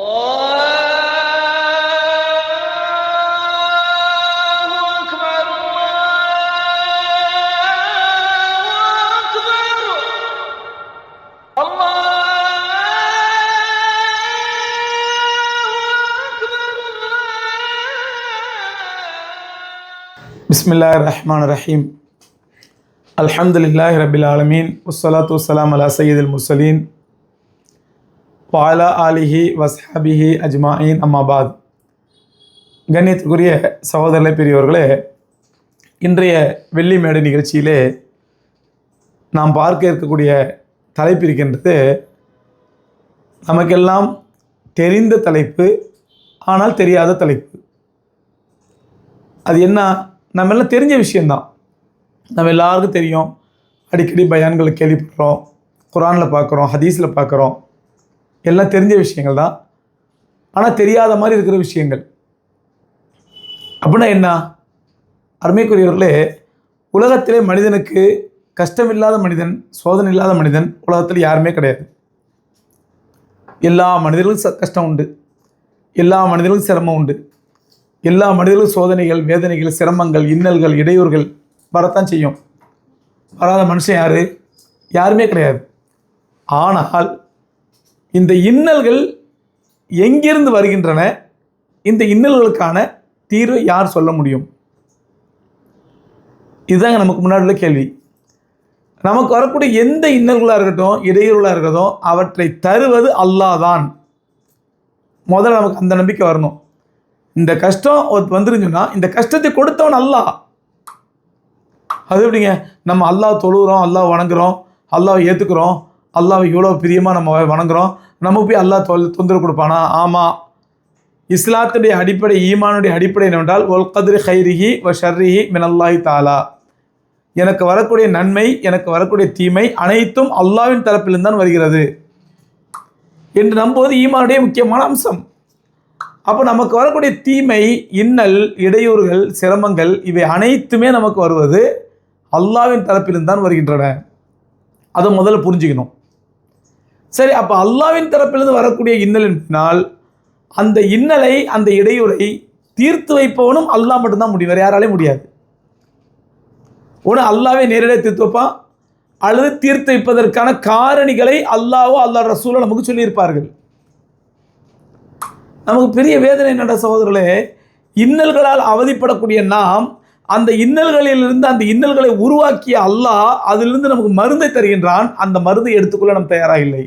الله أكبر الله أكبر الله أكبر بسم الله الرحمن الرحيم الحمد வாலா ஆலிஹி வஸ்ஹபிஹி அஜ்மாயின். அம்மாபாத் கண்ணியத்துக்குரிய சகோதரர்களே பெரியவர்களே இன்றைய வெள்ளி மேடை நிகழ்ச்சியிலே நாம் பார்க்க இருக்கக்கூடிய தலைப்பு இருக்கின்றது நமக்கெல்லாம் தெரிந்த தலைப்பு ஆனால் தெரியாத தலைப்பு. அது என்ன? நம்ம எல்லாம் தெரிஞ்ச விஷயந்தான் நம்ம எல்லாருக்கும் தெரியும். அடிக்கடி பயான்களை கேள்விப்படுறோம் குரானில் பார்க்குறோம் ஹதீஸில் பார்க்குறோம். எல்லாம் தெரிஞ்ச விஷயங்கள் தான். ஆனால் தெரியாத மாதிரி இருக்கிற விஷயங்கள். அப்படின்னா என்ன? அருமைக்குரியவர்களே உலகத்திலே மனிதனுக்கு கஷ்டமில்லாத மனிதன் சோதனை இல்லாத மனிதன் உலகத்தில் யாருமே கிடையாது. எல்லா மனிதர்களுக்கும் ச- கஷ்டம் உண்டு. எல்லா மனிதர்களுக்கும் சிரமம் உண்டு. எல்லா மனிதர்களுக்கும் சோதனைகள் வேதனைகள் சிரமங்கள் இன்னல்கள் இடையூறுகள் வரத்தான் செய்யும். வராத மனுஷன் யார்? யாருமே கிடையாது. ஆனால் இந்த இன்னல்கள் எங்கிருந்து வருகின்றன? இந்த இன்னல்களுக்கான தீர்வை யார் சொல்ல முடியும்? இதுதாங்க நமக்கு முன்னாடி உள்ள கேள்வி. நமக்கு வரக்கூடிய எந்த இன்னல்களாக இருக்கட்டும் இடையூறுகளாக இருக்கட்டும் அவற்றை தருவது அல்லாஹ் தான் முதல்ல நமக்கு அந்த நம்பிக்கை வரணும். இந்த கஷ்டம் ஒரு இந்த கஷ்டத்தை கொடுத்தவன் அல்லாஹ். அது எப்படிங்க? நம்ம அல்லாஹ் தொழுகிறோம் அல்லாஹ் வணங்குறோம் அல்லாஹ் ஏற்றுக்கிறோம் அல்லாஹ் இவ்வளோ பிரியமாக நம்ம வணங்குறோம். நமக்கு போய் அல்லாஹ் தொல் தொந்தரவு கொடுப்பானா? ஆமாம் இஸ்லாத்துடைய அடிப்படை ஈமானுடைய அடிப்படை என்னவென்றால் ஒல் கதிரி ஹைரிஹி வ ஷர்ரிஹி மினல்லாஹி தாலா எனக்கு வரக்கூடிய நன்மை எனக்கு வரக்கூடிய தீமை அனைத்தும் அல்லாஹ்வின் தரப்பிலிருந்து தான் வருகிறது. என்று நம்புவது ஈமானுடைய முக்கியமான அம்சம். அப்போ நமக்கு வரக்கூடிய தீமை இன்னல் இடையூறுகள் சிரமங்கள் இவை அனைத்துமே நமக்கு வருவது அல்லாஹ்வின் தரப்பிலிருந்து தான் வருகின்றன. அதை முதல்ல புரிஞ்சுக்கணும். சரி அப்போ அல்லாஹ்வின் தரப்பிலிருந்து வரக்கூடிய இன்னல் என்பதனால் அந்த இன்னலை அந்த இடையூறை தீர்த்து வைப்பவனும் அல்லாஹ் மட்டும்தான் முடியும். வேறு யாராலே முடியாது. ஒன்று அல்லாவே நேரடியாக தீர்த்து வைப்பான் அல்லது தீர்த்து வைப்பதற்கான காரணிகளை அல்லாஹோ அல்லாஹ் ரசூலோ நமக்கு சொல்லியிருப்பார்கள். நமக்கு பெரிய வேதனை என்னடா சகோதரர்களே இன்னல்களால் அவதிப்படக்கூடிய நாம் அந்த இன்னல்களிலிருந்து அந்த இன்னல்களை உருவாக்கிய அல்லாஹ் அதிலிருந்து நமக்கு மருந்தை தருகின்றான் அந்த மருந்தை எடுத்துக்கொள்ள நாம் தயாராக இல்லை.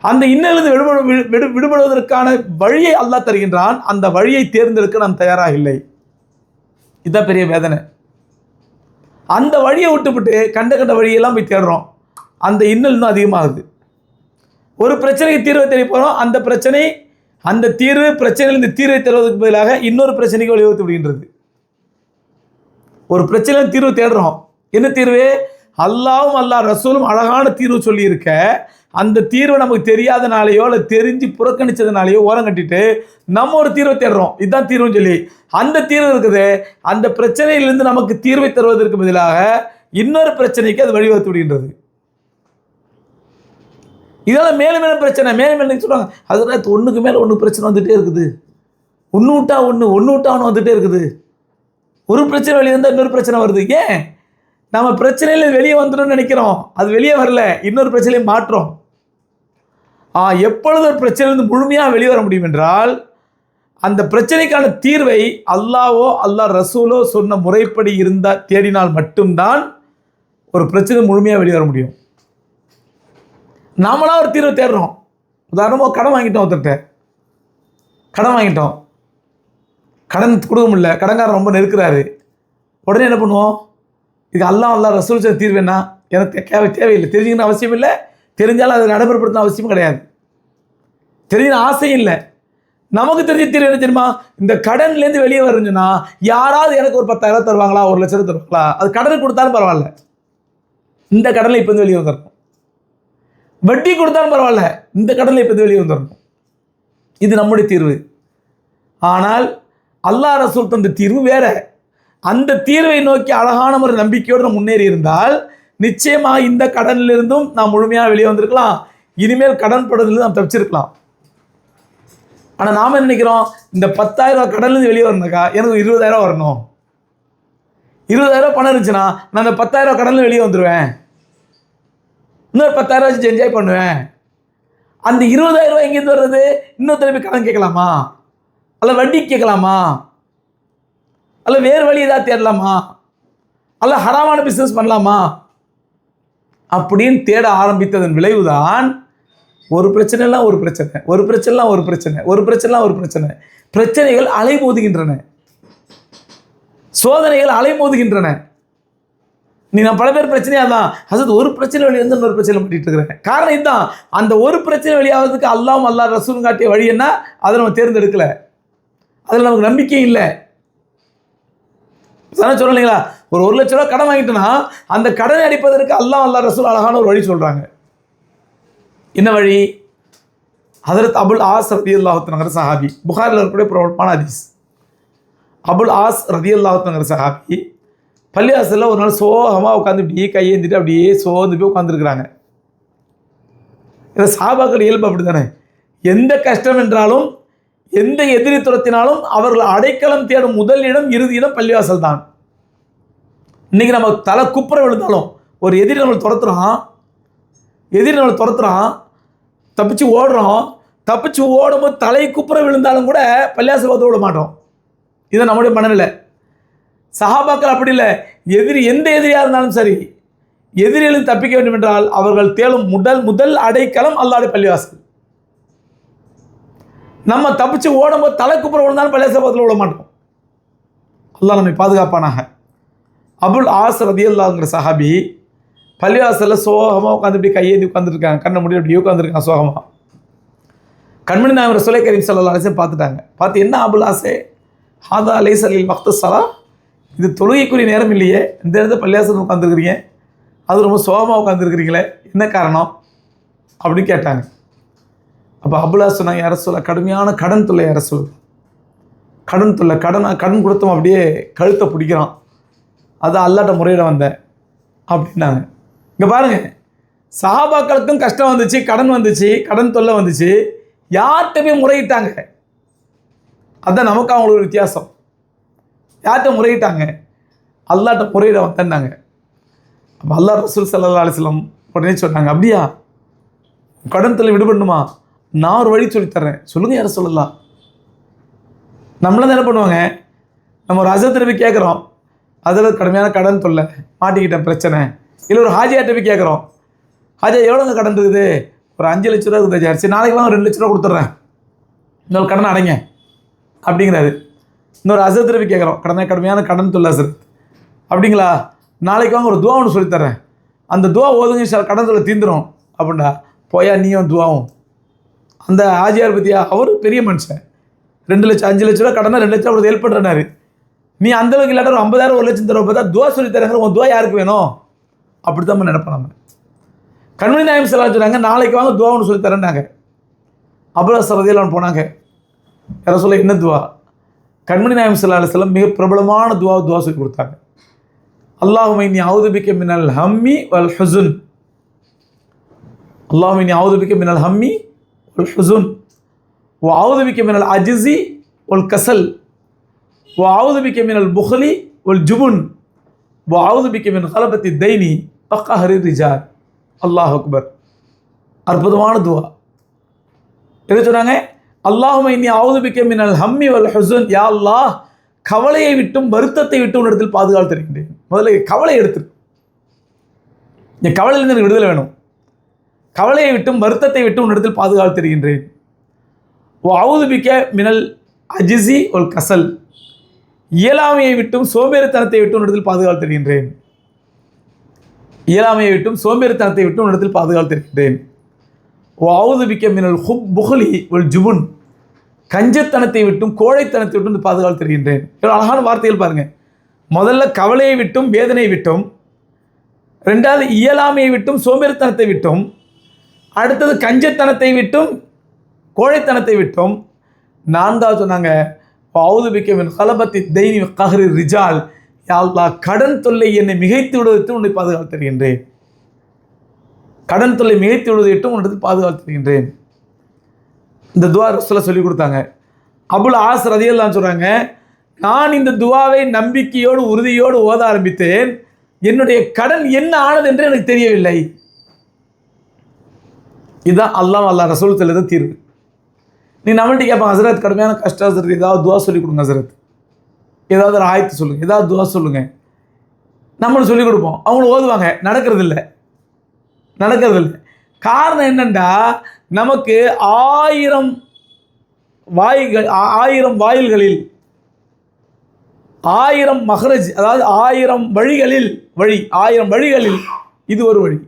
அந்த இன்னலிருந்து விடுபட விடு- விடுபடுவதற்கான வழியை அல்லாஹ் தருகின்றான். அந்த வழியை தேர்ந்தெடுக்க நான் தயாராக இல்லை இதுதான் பெரிய வேதனை. அந்த வழியை விட்டுவிட்டு கண்ட கண்ட வழியெல்லாம் போய் தேடுறோம். அந்த இன்னல் இன்னும் அதிகமாகுது. ஒரு பிரச்சனைக்கு தீர்வை தேடி போகிறோம் அந்த பிரச்சனை அந்த தீர்வு பிரச்சனையிலிருந்து தீர்வை தருவதற்கு பதிலாக இன்னொரு பிரச்சனைக்கு வழிவகுத்து விடுகின்றது. ஒரு பிரச்சனையில் தீர்வு தேடுறோம். என்ன தீர்வு? அல்லாவும் அல்லாஹ் ரசூலும் அழகான தீர்வு சொல்லியிருக்க அந்த தீர்வை நமக்கு தெரியாதனாலேயோ இல்லை தெரிஞ்சு புறக்கணித்ததுனாலையோ ஓரம் கட்டிட்டு நம்ம ஒரு தீர்வை தேடுறோம். இதுதான் தீர்வுன்னு சொல்லி. அந்த தீர்வு இருக்குது. அந்த பிரச்சனையிலிருந்து நமக்கு தீர்வை தருவதற்கு பதிலாக இன்னொரு பிரச்சனைக்கு அது வழிவகுத்து விடுகின்றது. இதெல்லாம் மேலும் மேலும் பிரச்சனை. மேலும் மேலும் சொல்லுவாங்க அதில் ஒன்றுக்கு மேலே ஒன்று பிரச்சனை வந்துகிட்டே இருக்குது. ஒன்று விட்டா ஒன்று ஒன்று விட்டா ஒன்று வந்துகிட்டே இருக்குது. ஒரு பிரச்சனை வெளியே இருந்தால் இன்னொரு பிரச்சனை வருது. ஏன்? நம்ம பிரச்சனையில் வெளியே வந்துடணும்னு நினைக்கிறோம். அது வெளியே வரல. இன்னொரு பிரச்சனையை மாற்றோம். எப்பொழுது ஒரு பிரச்சனையிலிருந்து முழுமையாக வெளியே வர முடியும் என்றால் அந்த பிரச்சனைக்கான தீர்வை அல்லாவோ அல்லாஹ் ரசூலோ சொன்ன முறைப்படி இருந்தால் தேடினால் மட்டும்தான் ஒரு பிரச்சனை முழுமையாக வெளியே வர முடியும். நாமளாக ஒரு தீர்வை தேடுறோம். உதாரணமாக கடன் வாங்கிட்டோம் ஒருத்தர்கிட்ட. கடன் வாங்கிட்டோம். கடன் கொடுக்க முடியல கடன்காரன் ரொம்ப நெருக்கிறாரு. உடனே என்ன பண்ணுவோம்? இது அல்லாஹ் அல்லாஹ் ரசூல் சொன்ன தீர்வு என்ன? எனக்கு தேவை தேவையில்லை. தெரிஞ்சுக்கணும் அவசியம் இல்லை தெரிஞ்சாலும் அதை நடைமுறைப்படுத்தணும் அவசியம் கிடையாது. தெரிஞ்சுக்கணும் ஆசை இல்லை. நமக்கு தெரிஞ்ச தீர்வு என்ன தெரியுமா? இந்த கடன்லேருந்து வெளியே வருஞ்சுன்னா யாராவது எனக்கு ஒரு பத்தாயிரம் தருவாங்களா? ஒரு லட்சம் தருவாங்களா? அது கடனுக்கு கொடுத்தாலும் பரவாயில்ல. இந்த கடனில் இப்போ வந்து வெளியே வந்துடணும் வட்டி கொடுத்தாலும் பரவாயில்ல. இந்த கடனில் இப்போ வந்து வெளியே வந்துடணும் இது நம்முடைய தீர்வு. ஆனால் அல்லா ரசூல் தந்த தீர்வு வேற. அந்த தீர்வை நோக்கி அழகான ஒரு நம்பிக்கையோடு முன்னேறி இருந்தால் நிச்சயமாக இந்த கடனிலிருந்தும் நாம் முழுமையாக வெளியே வந்திருக்கலாம். இனிமேல் கடன் படுறதுலேருந்து நாம் தப்பிச்சிருக்கலாம். ஆனால் நாம் என்ன நினைக்கிறோம்? இந்த பத்தாயிரம் ரூபா கடன்லேருந்து வெளியே வரணுக்கா எனக்கு ஒரு இருபதாயிரம் வரணும். இருபதாயிரம் பணம் இருந்துச்சுன்னா நான் அந்த பத்தாயிரம் கடலில் வெளியே வந்துடுவேன் இன்னொரு பத்தாயிரம் வச்சு என்ஜாய் பண்ணுவேன். அந்த இருபதாயிரம் ரூபாய் எங்கேருந்து வர்றது? இன்னொரு திரும்பி கடன் கேட்கலாமா? அல்ல வட்டி கேட்கலாமா? அல்ல வேறு வழி ஏதாவது தேடலாமா? அல்ல ஹராமான பிஸ்னஸ் பண்ணலாமா? அப்படின்னு தேட ஆரம்பித்ததன் விளைவுதான் ஒரு பிரச்சனைலாம் ஒரு பிரச்சனை ஒரு பிரச்சனைலாம் ஒரு பிரச்சனை ஒரு பிரச்சனைலாம் ஒரு பிரச்சனை. பிரச்சனைகள் அலைமோதுகின்றன. சோதனைகள் அலைமோதுகின்றன. நீ நான் பல பேர் பிரச்சனையா தான். அதாவது ஒரு பிரச்சனை வழி வந்து இன்னொரு பிரச்சனை பண்ணிட்டு இருக்கிறேன். காரணம் இதுதான். அந்த ஒரு பிரச்சனை வழியாவதுக்கு அல்லாம் அல்லா ரசூலும் காட்டிய வழி என்ன? அதை நம்ம தேர்ந்தெடுக்கல. அதில் நமக்கு நம்பிக்கை இல்லை. சொன்ன சொல்லலைங்களா ஒரு ஒரு லட்ச ரூபா கடன் வாங்கிட்டோன்னா அந்த கடனை அடிப்பதற்கு அல்லாஹ் அல்லா ரசூல் அழகான ஒரு வழி சொல்கிறாங்க என்ன வழி? ஹதரத் அபுல் ஆஸ் ரதி அல்லாஹத்துங்கிற சஹாபி புகாரில் இருக்கக்கூடிய பிரபலமான ஹதீஸ். அபுல் ஆஸ் ரதி அல்லாஹத்துங்கிற சஹாபி பள்ளிவாசலில் ஒரு நாள் சோகமாக உட்காந்து இப்படியே கையேந்திட்டு அப்படியே சோர்ந்து போய் உட்காந்துருக்குறாங்க இந்த சாபாக்கள் இயல்பு அப்படி தானே எந்த கஷ்டம் என்றாலும் எந்த எதிரி துரத்தினாலும் அவர்கள் அடைக்கலம் தேடும் முதல் இடம் இறுதி இடம் பள்ளிவாசல் தான். இன்னைக்கு நம்ம தலை குப்புற விழுந்தாலும் ஒரு எதிரி நம்மளை துரத்துறான். எதிரி நம்மளை துரத்துறான். தப்பிச்சு ஓடுறோம் தப்பிச்சு ஓடும்போது தலை குப்புற விழுந்தாலும் கூட பள்ளிவாசல் பார்த்து விட மாட்டோம். இது நம்முடைய மனநிலை. சஹாபாக்கள் அப்படி இல்லை. எதிரி எந்த எதிரியாக இருந்தாலும் சரி எதிரிகளும் தப்பிக்க வேண்டும் என்றால் அவர்கள் தேடும் முதல் முதல் அடைக்கலம் அல்லாடைய பள்ளிவாசல். நம்ம தப்பிச்சு ஓடும்போது தலைக்குப்புறம் விழுந்தாலும் பள்ளிவாசல் விட மாட்டோம். அல்லா நம்மை பாதுகாப்பானாக. அபுல் ஆஸ் ரதியல்லாங்கிற சஹாபி பள்ளிவாசலில் சோகமாக உட்காந்து இப்படி கையேந்தி உட்காந்துருக்காங்க கண்ணை முடி அப்படி உட்காந்துருக்காங்க சோகமாக கண்மணி நான் இவர் சுலை கரீம் சல்லா அலிசே பார்த்துட்டாங்க. பார்த்து என்ன அபுல் ஆசே ஹாதா அலை அலி மக்து சலா இது தொழுகைக்குரிய நேரம் இல்லையே. இந்த இடத்துல பள்ளியாசல் உட்காந்துருக்கிறீங்க அது ரொம்ப சோகமாக உட்காந்துருக்கிறீங்களே என்ன காரணம்? அப்படின்னு கேட்டாங்க. அப்போ அபுலா சொன்னாங்க யார சொல்ல கடுமையான கடன் தொல்லை யார சொல்ல கடன் தொல்லை கடன் கடன் கொடுத்தோம் அப்படியே கழுத்தை பிடிக்கிறான். அதான் அல்லாட்ட முறையிட வந்தேன். அப்படின்னாங்க. இங்கே பாருங்கள் சஹாபாக்களுக்கும் கஷ்டம் வந்துச்சு கடன் வந்துச்சு கடன் தொல்லை வந்துச்சு. யார்கிட்ட போய் முறையிட்டாங்க? அதுதான் நமக்கு அவங்களுக்கு வித்தியாசம். யார்கிட்ட முறையிட்டாங்க? அல்லாட்ட முறையிட வந்தேன்னாங்க. அப்போ அல்லா ரசூல் சல்லா அலிஸ்லம் உடனே சொன்னாங்க அப்படியா? கடன் தொல்லை விடுபடணுமா? நான் ஒரு வழி சொல்லித்தரேன் சொல்லுங்கள் யாரை சொல்லலாம் நம்மளாம் என்ன பண்ணுவாங்க? நம்ம ஒரு அசத்தில் போய் கேட்குறோம் அதில் கடுமையான கடன் தொல்லை. மாட்டிக்கிட்ட பிரச்சனை. இல்லை ஒரு ஹாஜியாட்ட போய் கேட்குறோம் ஹாஜியா எவ்வளோங்க கடன் இருக்குது ஒரு அஞ்சு லட்ச ரூபா இருக்குது ஹாஜியார் சரி நாளைக்கெல்லாம் ஒரு ரெண்டு லட்ச ரூபா கொடுத்துட்றேன். இன்னொரு கடன் அடைங்க. அப்படிங்கிறாரு. இன்னொரு அசத் போய் கேட்குறோம் கடனை கடுமையான கடன் தொல்லை அசர் அப்படிங்களா? நாளைக்கு வாங்க ஒரு துவா ஒன்று சொல்லித்தரேன். அந்த துவா ஓதுங்க சார். கடன் தொல்லை தீந்துரும். அப்படின்டா போயா நீயும் துவாவும். அந்த ஆஜியார் பற்றியா அவர் பெரிய மனுஷன். ரெண்டு லட்சம் அஞ்சு லட்ச ரூபா கடனை ரெண்டு லட்சம் அவருக்கு ஹெல்ப் பண்ணுறாரு நீ அந்தளவுக்கு இல்லாட்ட ஒரு ஐம்பதாயிரம் ஒரு லட்சம் தருவ பார்த்தா துவா சொல்லி தரங்கிற உன் துவா யாருக்கு வேணும்? அப்படி தான் நினைப்போம் நம்ம. கண்மணி நாயம் செல்லாம் சொன்னாங்க நாளைக்கு வாங்க துவா ஒன்று சொல்லி தரேன்னாங்க. அப்புறம் சரதியில் அவன் போனாங்க. யார சொல்ல என்ன துவா? கண்மணி நாயம் செல்லால செல்லம் மிக பிரபலமான துவா துவா சொல்லி கொடுத்தாங்க. அல்லாஹுமை நீ அவுதுபிக்க மின்னல் ஹம்மி வல் ஹசுன் அல்லாஹுமை நீ அவுதுபிக்க மின்னல் ஹம்மி வல் ஹசுன் ஓ அவுதுபிக்க மின்னல் அஜிசி ஒல் கசல் வாவுது பிக்க மினல் புகலி ஒல் ஜுபுன் வாவுது பிக்க மின் ஹலபத்தி தைனி பக்கா ஹரி ரிஜார் அல்லாஹ் அக்பர் அற்புதமான துவா எது சொன்னாங்க? அல்லாஹும் இன்னி ஆவுது பிக்க மினல் ஹம்மி வல் ஹுசன். யா அல்லாஹ் கவலையை விட்டும் வருத்தத்தை விட்டும் ஒரு இடத்தில் பாதுகாத்து இருக்கின்றேன் முதல்ல கவலை எடுத்து. என் கவலையிலிருந்து எனக்கு விடுதலை வேணும். கவலையை விட்டும் வருத்தத்தை விட்டும் ஒரு இடத்தில் பாதுகாத்து இருக்கின்றேன் ஓ ஆவுது பிக்க மினல் அஜிசி ஒரு கசல். இயலாமையை விட்டும் சோம்பேறித்தனத்தை விட்டும் இடத்தில் பாதுகாத்து தருகின்றேன். இயலாமையை விட்டும் சோம்பேறித்தனத்தை விட்டும் இடத்தில் பாதுகாத்து தருகின்றேன். அவுதுபிக்க மினல் ஹுப் புகலி ஒரு ஜுபுன். கஞ்சத்தனத்தை விட்டும் கோழைத்தனத்தை விட்டும் பாதுகாத்து தருகின்றேன். அழகான வார்த்தைகள் பாருங்க. முதல்ல கவலையை விட்டும் வேதனையை விட்டும். ரெண்டாவது இயலாமையை விட்டும் சோம்பேறித்தனத்தை விட்டும். அடுத்தது கஞ்சத்தனத்தை விட்டும் கோழைத்தனத்தை விட்டோம். நான்காவது சொன்னாங்க பௌதுபிக்கவின் கலபத்தி தெய்னி கஹரி ரிஜால். யாழ்லா கடன் தொல்லை என்னை மிகைத்து விடுவதற்கு உன்னை பாதுகாத்து தருகின்றேன். கடன் தொல்லை மிகைத்து விடுவதற்கு உன்னிடத்தில் பாதுகாத்து தருகின்றேன். இந்த துவா ரசூலை சொல்லி கொடுத்தாங்க. அபுல் ஆசர் ரதியெல்லாம் சொல்கிறாங்க நான் இந்த துவாவை நம்பிக்கையோடு உறுதியோடு ஓத ஆரம்பித்தேன். என்னுடைய கடன் என்ன ஆனது என்று எனக்கு தெரியவில்லை. இதுதான் அல்லாஹ் அல்லாஹ் ரசூல் தெளித தீர்வு. நீ நம்மள்ட்ட கேட்பான் ஹசரத் கடுமையான கஷ்டம் ஹசரத். ஏதாவது துவா சொல்லி கொடுங்க ஹசரத். ஏதாவது ஒரு ஆயத்து சொல்லுங்கள் ஏதாவது துவா சொல்லுங்கள் நம்மளும் சொல்லிக் கொடுப்போம். அவங்களும் ஓதுவாங்க. நடக்கிறதில்ல. நடக்கிறதில்ல. காரணம் என்னென்னா நமக்கு ஆயிரம் வாய்கள் ஆ- ஆயிரம் வாயில்களில் ஆயிரம் மஹரஜ் அதாவது ஆயிரம் வழிகளில் வழி ஆயிரம் வழிகளில் இது ஒரு வழி.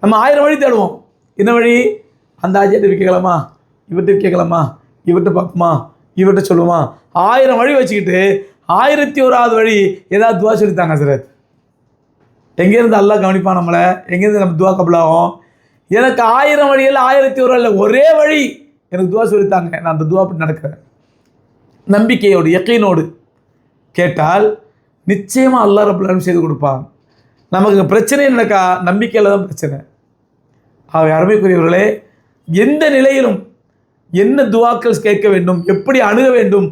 நம்ம ஆயிரம் வழி தேடுவோம். என்ன வழி? அந்த ஆஜியாட்ட விற்கலாமா இவர்கிட்ட கேட்கலாமா? இவர்கிட்ட பார்ப்போமா? இவர்கிட்ட சொல்லுவோமா? ஆயிரம் வழி வச்சுக்கிட்டு ஆயிரத்தி ஓராவது வழி ஏதாவது துவா சொல்லித்தாங்க சரத் எங்கேருந்து அல்லா கவனிப்பான் நம்மளை? எங்கேருந்து நம்ம துவா கபலாகும்? எனக்கு ஆயிரம் வழியில் ஆயிரத்தி ஒரு இல்லை ஒரே வழி எனக்கு துவா சொல்லித்தாங்க. நான் அந்த துவா அப்படி நடக்கிறேன். நம்பிக்கையோடு யக்கீனோடு கேட்டால் நிச்சயமாக அல்லா ரபுல் செய்து கொடுப்பான். நமக்கு பிரச்சனை நடக்கா? நம்பிக்கையில் தான் பிரச்சனை. ஆகவே அருமைக்குரியவர்களே எந்த நிலையிலும் என்ன துவாக்கள் கேட்க வேண்டும்? எப்படி அணுக வேண்டும்?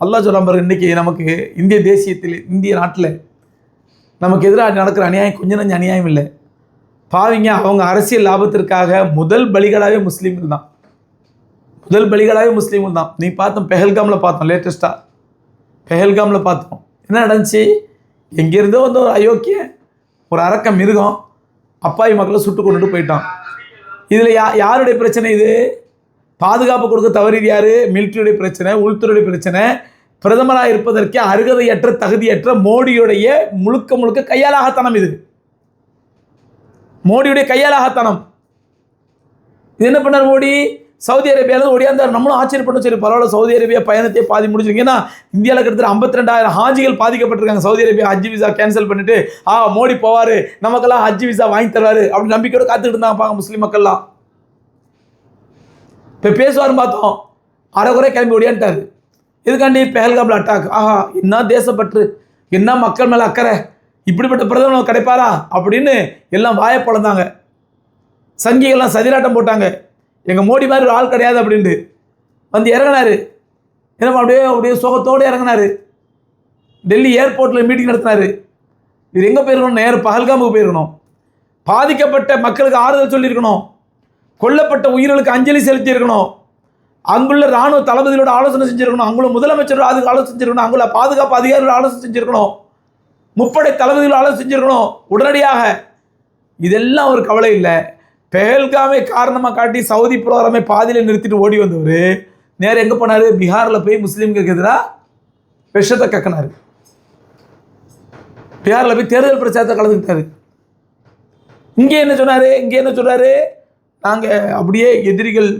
அல்லாஹ் சொல்கிறாம்பர் இன்னைக்கு இன்றைக்கி நமக்கு இந்திய தேசியத்தில் இந்திய நாட்டில் நமக்கு எதிராக நடக்கிற அநியாயம் கொஞ்சம் நஞ்சு அநியாயம் இல்லை. பாவிங்க அவங்க அரசியல் லாபத்திற்காக முதல் பலிகளாகவே முஸ்லீம்கள் தான். முதல் பலிகளாகவே முஸ்லீம்கள் தான். நீ பார்த்தோம் பெஹல்காமில் பார்த்தோம் லேட்டஸ்ட்டாக பெஹல்காமில் பார்த்தோம். என்ன நடந்துச்சு? எங்கேருந்தோ வந்து ஒரு அயோக்கிய ஒரு அரக்க மிருகம் அப்பாவி மக்களை சுட்டு கொண்டுட்டு போயிட்டான். இதில் யா யாருடைய பிரச்சனை இது? பாதுகாப்பு கொடுக்க தவறியது யார்? மிலிட்ரியுடைய பிரச்சனை உள்துறையுடைய பிரச்சனை. பிரதமராக இருப்பதற்கே அருகதையற்ற தகுதியற்ற மோடியுடைய முழுக்க முழுக்க கையாலாகத்தனம் இது. மோடியுடைய கையாலாகத்தனம். இது என்ன பண்ணார் மோடி? சவுதி அரேபியாவில் ஒடியாந்தார். நம்மளும் ஆச்சரியப்பட்டோம் சரி பரவாயில்ல சவுதி அரேபியா பயணத்தை பாதி முடிச்சிருங்க ஏன்னா இந்தியாவில் கிட்டத்தட்ட ஐம்பத்தி ரெண்டாயிரம் ஹாஜிகள் பாதிக்கப்பட்டிருக்காங்க. Saudi Arabia Hajj visa cancel பண்ணிட்டு ஆ மோடி போவார். நமக்கெல்லாம் ஹஜ் விசா வாங்கி தருவார். அப்படி நம்பிக்கையோட காத்துக்கிட்டு இருந்தாங்க பாங்க முஸ்லீம் மக்கள்லாம். இப்போ பேசுவார்னு பார்த்தோம். அரைக்குறை கிளம்பி ஓடியான்ட்டார் இதுக்காண்டி பெஹல்காமில் அட்டாக் ஆஹா என்ன தேசப்பற்று என்ன மக்கள் மேலே அக்கறை? இப்படிப்பட்ட பிரதமர் கிடைப்பாரா? அப்படின்னு எல்லாம் வாயை பிறந்தாங்க சங்கிகள்லாம் சதிராட்டம் போட்டாங்க. எங்கள் மோடி மாதிரி ஒரு ஆள் கிடையாது அப்படின்ட்டு. வந்து இறங்கினாரு. என்ன அப்படியே அப்படியே சோகத்தோடு இறங்கினாரு. டெல்லி ஏர்போர்ட்டில் மீட்டிங் நடத்தினாரு. இது எங்கே போயிருக்கணும்? நேர் பகல்காமுக்கு போயிருக்கணும். பாதிக்கப்பட்ட மக்களுக்கு ஆறுதல் சொல்லியிருக்கணும். கொல்லப்பட்ட உயிர்களுக்கு அஞ்சலி செலுத்தியிருக்கணும். அங்குள்ள ராணுவ தளபதிகளோட ஆலோசனை செஞ்சிருக்கணும். அங்குள்ள முதலமைச்சரோட அதுக்கு ஆலோசனை செஞ்சிருக்கணும். அங்குள்ள பாதுகாப்பு அதிகாரிகளோட ஆலோசனை செஞ்சிருக்கணும். முப்படை தளபதிகளோட ஆலோசனை செஞ்சிருக்கணும். உடனடியாக. இதெல்லாம் ஒரு கவலை இல்லை. பெஹல்காமை காரணமாக காட்டி சவுதி புரோகிராமை பாதியில் நிறுத்திட்டு ஓடி வந்தவர் நேரம் எங்கே போனார்? பீகாரில் போய் முஸ்லீம்களுக்கு எதிராக விஷத்தை கக்கினார். பீகாரில் போய் தேர்தல் பிரச்சாரத்தை கலந்துக்கிட்டாரு. இங்கே என்ன சொன்னார்? இங்கே என்ன சொன்னார் நாங்கள் அப்படியே எதிரிகள்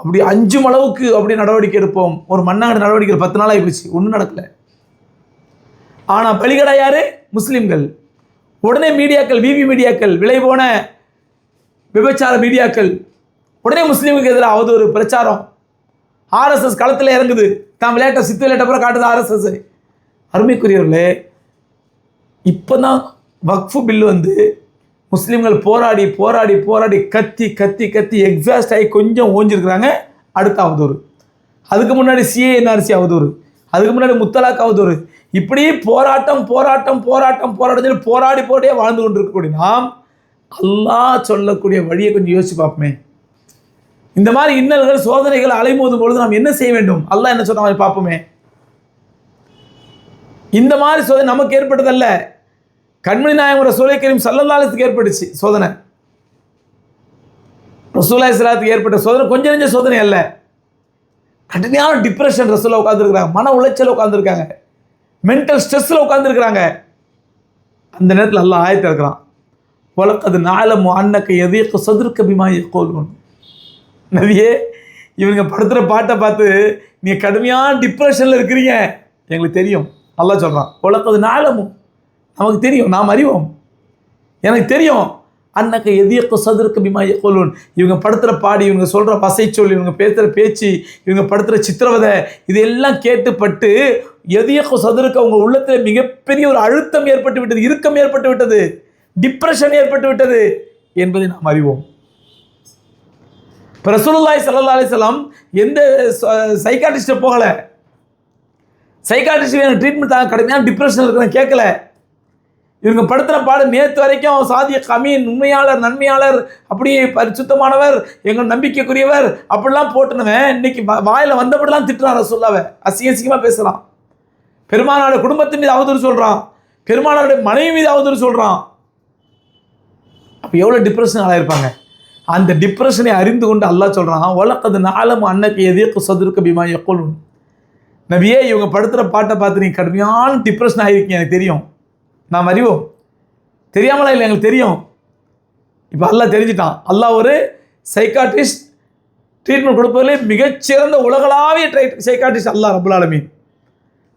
அப்படி அஞ்சும் அளவுக்கு அப்படி நடவடிக்கை எடுப்போம். ஒரு மன்னாடு நடவடிக்கை பத்து நாள் ஆகிப்போச்சு ஒன்றும் நடக்கலை. ஆனால் பலிகடா யார்? முஸ்லீம்கள். உடனே மீடியாக்கள் விவி மீடியாக்கள் விலை போன விபச்சார மீடியாக்கள். உடனே முஸ்லீமுக்கு எதிராக அவதூறு பிரச்சாரம். ஆர்எஸ்எஸ் களத்தில் இறங்குது. தான் விளையாட்டை சித்து விளையாட்ட அப்புறம் காட்டுது ஆர்எஸ்எஸ். அருமைக்குரியவர்களே இப்போ தான் வக்ஃபு பில் வந்து முஸ்லீம்கள் போராடி போராடி போராடி கத்தி கத்தி கத்தி எக்ஸாஸ்ட் ஆகி கொஞ்சம் ஓஞ்சிருக்கிறாங்க. அடுத்த அவதூறு. அதுக்கு முன்னாடி சிஏஎன்ஆர்சி அவதூறு. அதுக்கு முன்னாடி முத்தலாக் அவதூறு. இப்படி போராட்டம் போராட்டம் போராட்டம் போராட்டம் சொல்லி போராடி போட்டே வாழ்ந்து கொண்டு இருக்கக்கூடிய நாம் அல்லாஹ் சொல்லக்கூடிய வழியை கொஞ்சம் யோசிச்சு பார்ப்போமே. இந்த மாதிரி இன்னல்கள் சோதனைகள் அலைமோதும் பொழுது நாம் என்ன செய்ய வேண்டும்? அல்லாஹ் என்ன சொன்ன மாதிரி பார்ப்போமே. இந்த மாதிரி சோதனை நமக்கு ஏற்பட்டதல்ல. கண்மணி நாயகம் ரசூலை கரீம் சல்லல்லாலத்துக்கு ஏற்பட்டுச்சு சோதனை. ரசூலா இஸ்லாத்துக்கு ஏற்பட்ட சோதனை கொஞ்சம் நெஞ்ச சோதனை அல்ல. கடுமையான டிப்ரெஷன் ரசூலா உட்காந்துருக்குறாங்க மன உளைச்சல் உட்காந்துருக்காங்க மென்டல் ஸ்ட்ரெஸ்ஸில் உட்காந்துருக்குறாங்க அந்த நேரத்தில் எல்லாம் ஆயத்தில் இருக்கிறான் உலக்கது நாளமோ அன்னக்கு எதையோ சதுர்க்க பிமா கோல்வன் நவியே இவங்க படுத்துகிற பாட்டை பார்த்து நீங்கள் கடுமையான டிப்ரெஷனில் இருக்கிறீங்க. எங்களுக்கு தெரியும். நல்லா சொல்கிறான் உலக்கது நாளமும் நமக்கு தெரியும் நாம் அறிவோம். எனக்கு தெரியும். அன்னக்க எதியக்கு சதுருக்கு பிமா கொல்வன் இவங்க படுத்துகிற பாடி இவங்க சொல்கிற பசை சொல் இவங்க பேசுகிற பேச்சு இவங்க படுத்துகிற சித்திரவதை இதெல்லாம் கேட்டுப்பட்டு எதியக்கு சதுருக்க அவங்க உள்ளத்தில் மிகப்பெரிய ஒரு அழுத்தம் ஏற்பட்டு விட்டது இறுக்கம் ஏற்பட்டு விட்டது டிப்ரெஷன் ஏற்பட்டு விட்டது என்பதை நாம் அறிவோம். இப்போ ரசூலுல்லாஹி ஸல்லல்லாஹு அலைஹி எந்த சைக்காட்டிஸ்ட்டை போகலை. சைக்காட்டிஸ்ட் எனக்கு ட்ரீட்மெண்ட் தாங்க கடுமையான டிப்ரெஷன் இருக்கிறேன் கேட்கல. இவங்க படுத்துகிற பாடு நேற்று வரைக்கும் சாதிய கமீன் உண்மையாளர் நன்மையாளர் அப்படியே பரிசுத்தமானவர் எங்கள் நம்பிக்கைக்குரியவர் அப்படிலாம் போட்டுனவன் இன்னைக்கு வாயில் வந்தபடிலாம் திட்டுறான் ரசூல்லாவை. அசிங்க அசிங்கமாக பேசுகிறான் பெருமானாரோட குடும்பத்தின் மீது அவதூறு சொல்கிறான் பெருமானாருடைய மனைவி மீது அவதூறு சொல்கிறான் அப்போ எவ்வளோ டிப்ரெஷன் ஆளாயிருப்பாங்க அந்த டிப்ரெஷனை அறிந்து கொண்டு அல்லாஹ் சொல்கிறான் உலகது நாளும் அன்னக்கு எதிர்க்கு சதுருக்க பிமா எப்பொழுதும் நபியே இவங்க படுத்துகிற பாட்டை பார்த்து நீங்கள் கடுமையான டிப்ரெஷன் ஆகிருக்கீங்க எனக்கு தெரியும். நாம் அறிவோம் தெரியாமலாம் இல்லை எங்களுக்கு தெரியும். இப்போ அல்லாஹ் தெரிஞ்சிட்டான். அல்லாஹ் ஒரு சைக்காட்ரிஸ்ட் ட்ரீட்மெண்ட் கொடுப்பதிலே மிகச்சிறந்த உலகளாவிய ட்ரை சைக்காட்ரிஸ்ட் அல்லாஹ் ரபுல் ஆலமீன்.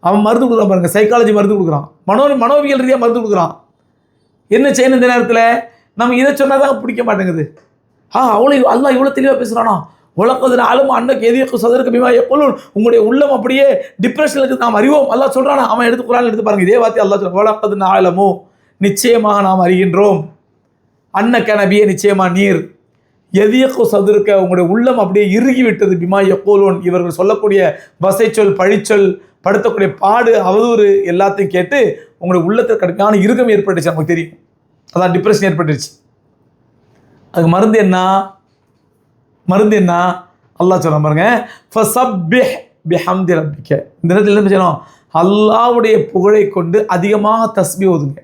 அவன் மருந்து கொடுக்குறான் பாருங்கள் சைக்காலஜி மருந்து கொடுக்குறான். மனோ மனோவியல் ரீதியாக மருந்து கொடுக்குறான். என்ன செய்யணும் இந்த நேரத்தில்? நம்ம இதை சொன்னால் தான் பிடிக்க மாட்டேங்குது. ஆ அவ்வளோ அல்லா இவ்வளோ தெளிவாக பேசுகிறானா உலகத்தினாலும் அன்னைக்கு எதிர்க்கு சதற்கு பிமா எப்பொழுதும் உங்களுடைய உள்ளம் அப்படியே டிப்ரெஷனில் இருக்குது நாம் அறிவோம். அல்லா சொல்கிறான் அவன் எடுத்து குரான் எடுத்து பாருங்க. இதே வார்த்தை அல்லா சொல்ல உலகது ஆழமோ நிச்சயமாக நாம் அறிகின்றோம். அன்ன நபியே நிச்சயமாக நீர். எதியக்கு சதுருக்க உங்களுடைய உள்ளம் அப்படியே இறுகி விட்டது பிமா எப்போலோன் இவர்கள் சொல்லக்கூடிய வசைச்சொல் பழிச்சொல் படுத்தக்கூடிய பாடு அவதூறு எல்லாத்தையும் கேட்டு உங்களுடைய உள்ளத்தில் கடுமையான இறுகம் ஏற்பட்டுச்சு நமக்கு தெரியும். அதான் டிப்ரெஷன் ஏற்பட்டுருச்சு. அதுக்கு மருந்து என்ன? மருந்து என்ன? அல்லாஹ் சொல்ல பாருங்க. ஃபசப்பிஹ் பிஹம்தி ரப்பிக்க. இந்த நேரத்தில் என்ன செய்யணும்? அல்லாவுடைய புகழை கொண்டு அதிகமாக தஸ்பி ஓதுங்க.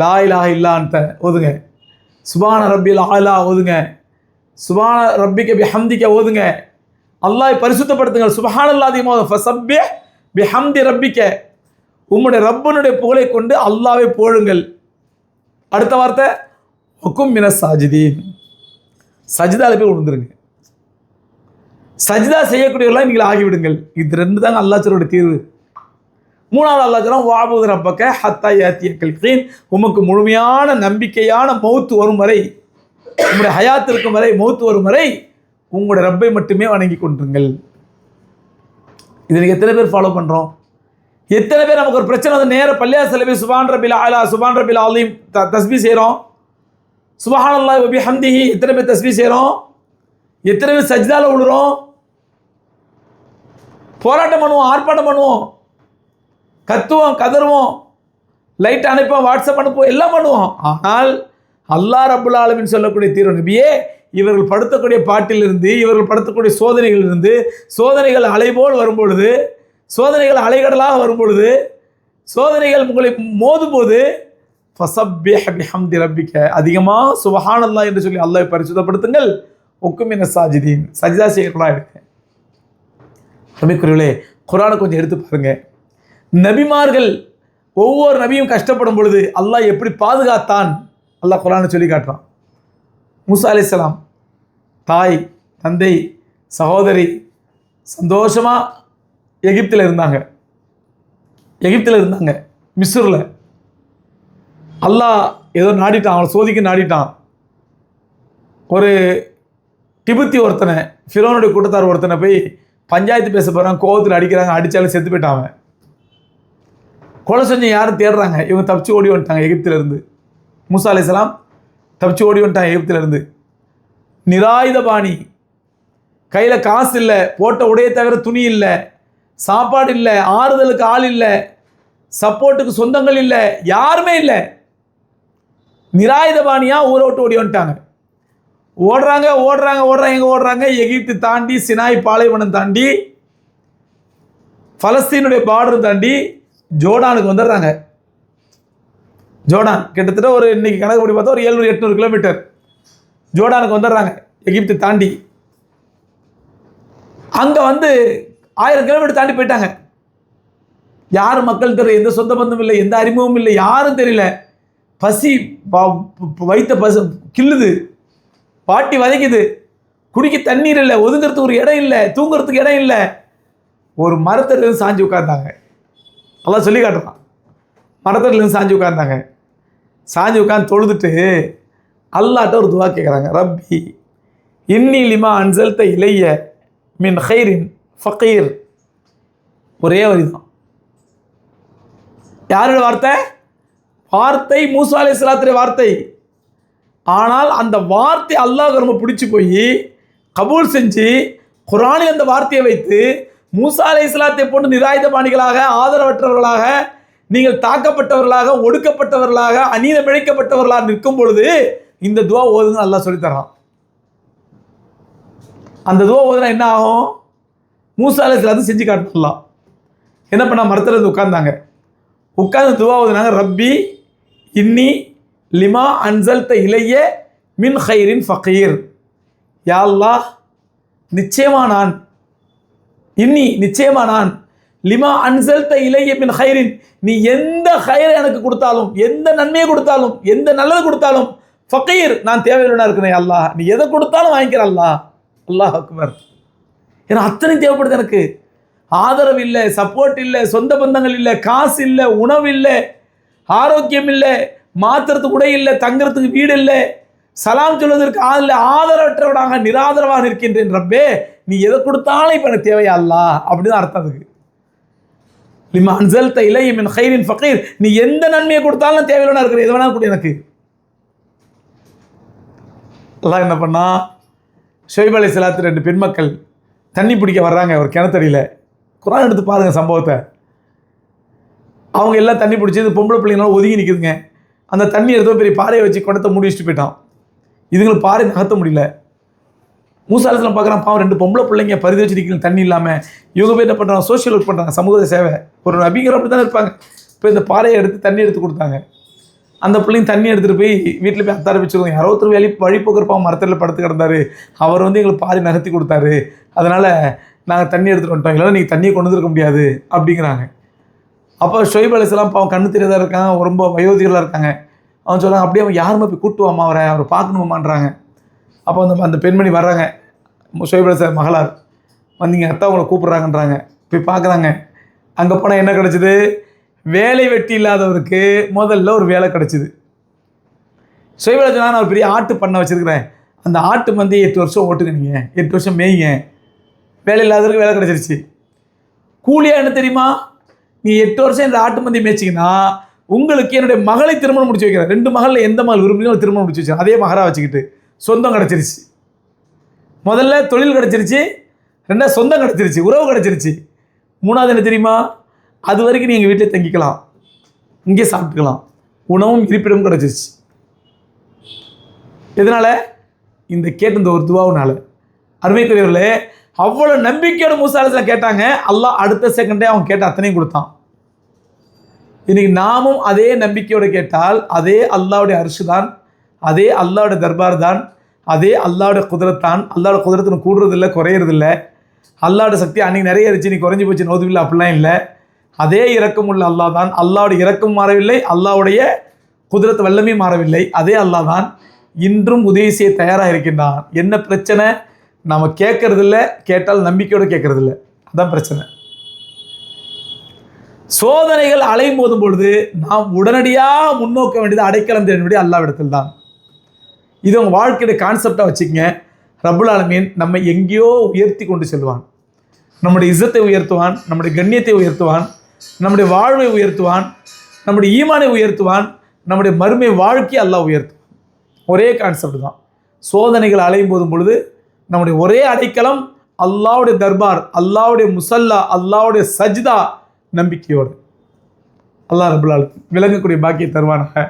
லா இலா இல்லான்ட்ட ஓதுங்க. சுபான ரப்பில் ஆலா ஓதுங்க. சுபான ரப்பிக்க பிஹம்திக்க ஓதுங்க. அல்லாஹ் பரிசுத்தப்படுத்துங்க சுபஹான் அல்லா அதிகமாக ஃபசப்பிஹ் பிஹம்தி ரப்பிக்க. உம்முடைய ரப்பனுடைய புகழை கொண்டு அல்லாவை புகழுங்கள். அடுத்த வார்த்தை ஹுக்கும் மின சாஜிதீன். சஜிதாவில் போய் விழுந்துருங்க சஜிதா செய்யக்கூடியவர்களாக நீங்கள் ஆகிவிடுங்கள். இது ரெண்டு தான் அல்லாச்சரோட தீர்வு. மூணாவது அல்லாச்சரம் வாபுதர் ரப்பக்க ஹத்தா யாத்தியக்கள் கல்கீன் உமக்கு முழுமையான நம்பிக்கையான மௌத்து வரும் வரை உங்களுடைய ஹயாத் இருக்கும் வரை மௌத்து வரும் வரை உங்களுடைய ரப்பை மட்டுமே வணங்கி கொண்டுருங்கள் இதனை எத்தனை பேர் ஃபாலோ பண்ணுறோம் எத்தனை பேர் நமக்கு ஒரு பிரச்சனை வந்து நேர பள்ளியா செலவி சுபான் ரபில் ஆலா சுபான் ரபில் ஆலையும் த தஸ்பி செய்கிறோம் சுபஹான் அல்லாஹ் வபி ஹம்திஹி எத்தனை பேர் தஸ்மி செய்கிறோம் எத்தனை பேர் சஜ்தால விழுறோம் போராட்டம் பண்ணுவோம் ஆர்ப்பாட்டம் பண்ணுவோம். கத்துவோம் கதறுவோம் லைட் அனுப்போம் வாட்ஸ்அப் அனுப்புவோம் எல்லாம் பண்ணுவோம். ஆனால் அல்லாஹ் ரபுல் ஆலமின் சொல்லக்கூடிய தீர்வு நபியே இவர்கள் படுத்தக்கூடிய பாட்டிலிருந்து இவர்கள் படுத்தக்கூடிய சோதனைகளிலிருந்து சோதனைகள் அலைபோல் வரும்பொழுது சோதனைகள் அலைகடலாக வரும்பொழுது சோதனைகள் உங்களை மோதும்போது ஃபசப்பிஹ் பிஹம்தி ரப்பிக்க அதிகமாக சுபஹானல்லா என்று சொல்லி அல்லாஹ் பரிசுத்தப்படுத்துங்கள். ஒக்குமின சாஜிதீன். சஜிதா செய்யக்கூடா எடுங்க நபிக்குரியவர்களே குரானை கொஞ்சம் எடுத்து பாருங்க. நபிமார்கள் ஒவ்வொரு நபியும் கஷ்டப்படும் பொழுது அல்லாஹ் எப்படி பாதுகாத்தான்? அல்லாஹ் குரானை சொல்லி காட்டுறான். மூசா அலைஹிஸ்ஸலாம் தாய் தந்தை சகோதரி சந்தோஷமாக எகிப்தில் இருந்தாங்க. எகிப்தில் இருந்தாங்க. மிஸ்ரில். அல்லாஹ் ஏதோ நாடிட்டான் அவனை சோதிக்க நாடிட்டான். ஒரு டிபுத்தி ஒருத்தனை ஃபிரோனுடைய கூட்டத்தார் ஒருத்தனை போய் பஞ்சாயத்து பேச போகிறான் கோவத்தில் அடிக்கிறாங்க அடித்தாலும் செத்து போயிட்டான் அவன். கொலை செஞ்சு யாரும் தேடுறாங்க? இவங்க தப்பிச்சு ஓடி வந்துட்டாங்க எகிப்திலேருந்து. மூசா அலிஸ்லாம் தப்பிச்சு ஓடி வந்துட்டாங்க எகிப்திலேருந்து. நிராயுதபாணி. கையில் காசு இல்லை போட்ட உடைய தவிர துணி இல்லை சாப்பாடு இல்லை ஆறுதலுக்கு ஆள் இல்லை சப்போர்ட்டுக்கு சொந்தங்கள் இல்லை யாருமே இல்லை. நிராயுதபாணியாக ஊரை விட்டு ஓடி வந்துட்டாங்க. ஓடுறாங்க ஓடுறாங்க ஓடுறாங்க எங்கே ஓடுறாங்க? எகிப்து தாண்டி சினாய் பாலைவனம் தாண்டி பலஸ்தீனுடைய பார்டர் தாண்டி ஜோர்டானுக்கு வந்துடுறாங்க. ஜோர்டான் கிட்டத்தட்ட ஒரு இன்னைக்கு கணக்கு படி பார்த்தா ஒரு எழுநூறு எட்நூறு கிலோமீட்டர் ஜோர்டானுக்கு வந்துடுறாங்க எகிப்து தாண்டி. அங்கே வந்து ஆயிரம் கிலோமீட்டர் தாண்டி போயிட்டாங்க. யார் மக்கள் தெரியல எந்த சொந்த பந்தம் இல்லை எந்த அறிமுகமும் இல்லை யாரும் தெரியல. பசி ப- வைத்த பசு கிள்ளுது. பாட்டி வதைக்குது. குடிக்க தண்ணீர் இல்லை ஒதுங்கிறதுக்கு ஒரு இடம் இல்லை தூங்குறதுக்கு இடம் இல்லை. ஒரு மரத்திலிருந்து சாஞ்சு உட்கார்ந்தாங்க. அதெல்லாம் சொல்லி காட்டுறான். மரத்திலிருந்து சாஞ்சு உட்கார்ந்தாங்க. சாஞ்சு உட்காந்து தொழுதுட்டு அல்லாட்ட ஒரு துவா கேட்குறாங்க ரப்பி இன்னி லிமா அன்சல்த இளைய மின் ஹைரின் ஃபக்கீர் ஒரே வரி தான் யாரோட வார்த்தை? வார்த்தை மூசா அலைஹிஸ்ஸலாத்துடைய வார்த்தை. ஆனால் அந்த வார்த்தை அல்லாஹ் ரொம்ப பிடிச்சி போய் கபூல் செஞ்சு குரானில் அந்த வார்த்தையை வைத்து மூசா அலை இஸ்லாத்தை போன்று நிராயுதபாணிகளாக ஆதரவற்றவர்களாக நீங்கள் தாக்கப்பட்டவர்களாக ஒடுக்கப்பட்டவர்களாக அநீதம் இழைக்கப்பட்டவர்களாக நிற்கும் பொழுது இந்த துவா ஓதுங்க அல்லாஹ் சொல்லித்தரான் அந்த துவா ஓதுனா என்ன ஆகும்? மூசா அலை இஸ்லாத்து செஞ்சு காட்டலாம். என்ன பண்ணால் மரத்தில் இருந்து உட்காந்தாங்க உட்காந்து துவா ஓதுனாங்க ரப்பி இன்னி லிமா அன்சல்த இலைய மின் ஹைரின் ஃபக்கீர் யா அல்லாஹ் நிச்சயமா நான். இன்னி நிச்சயமா நான். லிமா அன்சல்த இலைய மின் ஹைரின் நீ எந்த ஹைரை எனக்கு கொடுத்தாலும் எந்த நன்மையை கொடுத்தாலும் எந்த நல்லது கொடுத்தாலும் ஃபக்கீர் நான் தேவையில்லைனா இருக்கிறேன் அல்லாஹ். நீ எதை கொடுத்தாலும் வாங்கிக்கிற அல்லா அல்லாஹ் அக்பர். ஏன்னா அத்தனை தேவைப்படுது எனக்கு. ஆதரவு இல்லை சப்போர்ட் இல்லை சொந்த பந்தங்கள் இல்லை காசு இல்லை உணவு இல்லை ஆரோக்கியம் இல்லை மாத்துறதுக்கு கூட இல்லை தங்குறதுக்கு வீடு இல்லை. சலாம் சொல்வதற்கு ஆதில் ஆதரவற்றவனாக நிராதரவாக இருக்கின்றேன் ரப்பே. நீ எதை கொடுத்தாலும் இப்போ எனக்கு தேவையா அல்லா? அப்படின்னு அர்த்தம் அதுக்கு. லிமா அன்சல்த இலைய என் ஹைரின் ஃபக்கீர் நீ எந்த நன்மையை கொடுத்தாலும் நான் இருக்கிற எது வேணாலும் கூட எனக்கு. எல்லாம் என்ன பண்ணா? ஷொய்ப் அலை ரெண்டு பெண்மக்கள் தண்ணி பிடிக்க வர்றாங்க ஒரு கிணத்தடியில். குரான் எடுத்து பாருங்கள் சம்பவத்தை. அவங்க எல்லாம் தண்ணி பிடிச்சி இது பொம்பளை பிள்ளைங்களாம் ஒதுங்கி நிற்குதுங்க அந்த தண்ணி எடுத்து பெரிய பாறையை வச்சு குடத்தை மூடி வச்சுட்டு போயிட்டான். இதுங்களை பாறை நகர்த்த முடியல. மூசாலத்தில் பார்க்குறான் பாவம் ரெண்டு பொம்பளை பிள்ளைங்க பரிதி வச்சு நிற்கிற தண்ணி இல்லாமல் இவங்க போய் என்ன பண்ணுறாங்க சோஷியல் ஒர்க் பண்ணுறாங்க சமூக சேவை. ஒரு நபிங்கிற அப்படி தானே இருப்பாங்க. இப்போ இந்த பாறையை எடுத்து தண்ணி எடுத்து கொடுத்தாங்க. அந்த பிள்ளைங்க தண்ணி எடுத்துகிட்டு போய் வீட்டில் போய் அத்தார வச்சுருக்கோம் யாரோ ஒருத்தர் வழி வழிபோக்கிறப்பா மரத்தில் படுத்து கிடந்தாரு. அவர் வந்து எங்களுக்கு பாதி நகர்த்தி கொடுத்தாரு. அதனால் நாங்கள் தண்ணி எடுத்துகிட்டு வந்துட்டோம். இல்லைன்னா நீங்கள் தண்ணியை கொண்டு வந்துருக்க முடியாது அப்படிங்கிறாங்க. அப்போ ஷொய்ப் அலிஸ்லாம் பாவம் கண்ணு தெரியாத இருக்காங்க. ரொம்ப வயோதிகளாக இருக்காங்க. அவன் சொல்கிறாங்க அப்படியே அவன் யாருமே போய் கூட்டுவாமா அவரை. அவரை பார்க்கணுமான்றாங்க. அப்போ அந்த அந்த பெண்மணி வர்றாங்க. ஷொய்ப் அலிஸ்லாம் மகளார். வந்தீங்க அத்தா உங்களை கூப்பிட்றாங்கன்றாங்க. போய் பார்க்குறாங்க. அங்கே போனால் என்ன கிடச்சிது? வேலை வெட்டி இல்லாதவருக்கு முதல்ல ஒரு வேலை கிடச்சிது. ஷொய்ப் நான் ஒரு பெரிய ஆட்டு பண்ண வச்சுருக்கிறேன். அந்த ஆட்டு மந்தி எட்டு வருஷம் ஓட்டுங்க நீங்கள் எட்டு வருஷம் மேய்ங்க. வேலை இல்லாதவருக்கு வேலை கிடச்சிருச்சு. கூலியாக என்ன தெரியுமா? நீ எட்டு வருஷம் இந்த ஆட்டு மந்தி மேய்ச்சிங்கன்னா உங்களுக்கு என்னுடைய மகளை திருமணம் முடிச்சு வைக்கிறேன். ரெண்டு மகளில் எந்த மகள் விரும்பினாலும் திருமணம் முடிச்சு வச்சேன் அதே மகரா வச்சுக்கிட்டு சொந்தம் கிடச்சிருச்சு. முதல்ல தொழில் கிடச்சிருச்சு ரெண்டா சொந்தம் கிடச்சிருச்சு உறவு கிடச்சிருச்சு. மூணாவது என்ன தெரியுமா? அது வரைக்கும் நீங்கள் வீட்டில் தங்கிக்கலாம். இங்கே சாப்பிட்டுக்கலாம். உணவும் இருப்பிடமும் கிடச்சிருச்சு. எதனால்? இந்த கேட்ட இந்த ஒரு துவாவுனால. அருமைக்குரியவர்களே அவ்வளோ நம்பிக்கையோட மூசாலத்தில் கேட்டாங்க. அல்லாஹ் அடுத்த செகண்டே அவன் கேட்ட அத்தனையும் கொடுத்தான். இன்னைக்கு நாமும் அதே நம்பிக்கையோடு கேட்டால் அதே அல்லாவுடைய அரிசு தான் அதே அல்லாவுடைய தர்பார் தான் அதே அல்லாவுடைய குதிரத்தான். அல்லாவோட குதிரத்தின் கூடுறதில்ல குறையிறதில்ல. அல்லாவோட சக்தி அன்னைக்கு நிறைய இருந்துச்சு நீ குறைஞ்சி போச்சு நோதுவில்லை அப்படிலாம் இல்லை. அதே இறக்கம் உள்ள அல்லா தான் அல்லாவுடைய இறக்கம் மாறவில்லை அல்லாவுடைய குதிரத்து வல்லமே மாறவில்லை. அதே அல்லாஹ் தான் இன்றும் உதவி செய்ய தயாராக இருக்கின்றான். என்ன பிரச்சனை? நம்ம கேட்கறதில்ல கேட்டால் நம்பிக்கையோடு கேட்கறதில்ல. அதான் பிரச்சனை. சோதனைகள் அலையும் போதும் பொழுது நாம் உடனடியாக முன்னோக்க வேண்டியது அடைக்கலம் தேட வேண்டியது அல்லாவிடத்தில் தான். இது உங்கள் வாழ்க்கையோட கான்செப்டாக வச்சுக்கங்க. ரபுல் ஆலமீன் நம்ம எங்கேயோ உயர்த்தி கொண்டு செல்வான் நம்முடைய இசத்தை உயர்த்துவான் நம்முடைய கண்ணியத்தை உயர்த்துவான் நம்முடைய வாழ்வை உயர்த்துவான் நம்முடைய ஈமானை உயர்த்துவான் நம்முடைய மறுமை வாழ்க்கையை அல்லாஹ் உயர்த்துவான். ஒரே கான்செப்ட் தான். சோதனைகள் அலையும் போதும் பொழுது நம்முடைய ஒரே அடைக்கலம் அல்லாவுடைய தர்பார் அல்லாவுடைய முசல்லா அல்லாவுடைய சஜ்தா நம்பிக்கையோடு. அல்லாஹ் ரபுல்லால் விளங்கக்கூடிய பாக்கியை தருவானாக.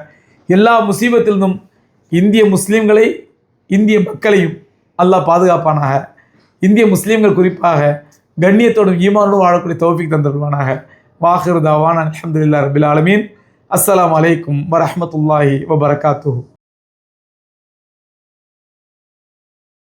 எல்லா முசீபத்திலிருந்தும் இந்திய முஸ்லீம்களை இந்திய மக்களையும் அல்லாஹ் பாதுகாப்பானாக. இந்திய முஸ்லீம்கள் குறிப்பாக கண்ணியத்தோடும் ஈமானோடும் வாழக்கூடிய தௌஃபிக் தந்துடுவானாக வாஹிர் தாவான் அலமதுல்லா ரபில் ஆலமீன். அஸ்லாம் அலைக்கும் வரமத்துல்லாஹி வபரகாத்து